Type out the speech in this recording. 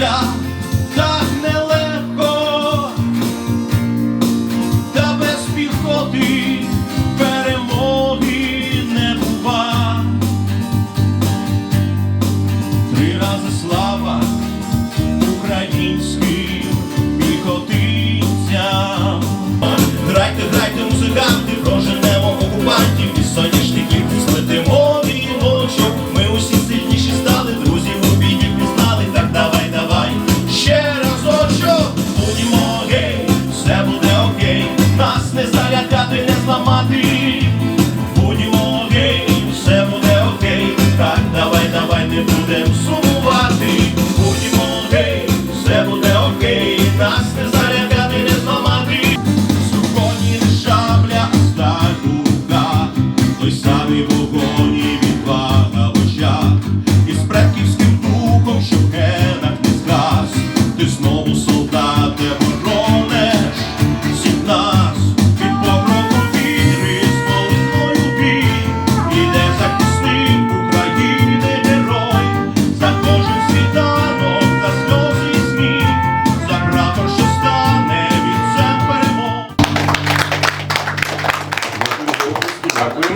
자 не будьмо окей, все буде окей, так давай, давай, не будем сумувати. будьмо окей, все буде окей, нас не залякати, не зламати. Сухоні шабля, сталь той самий 맞고요.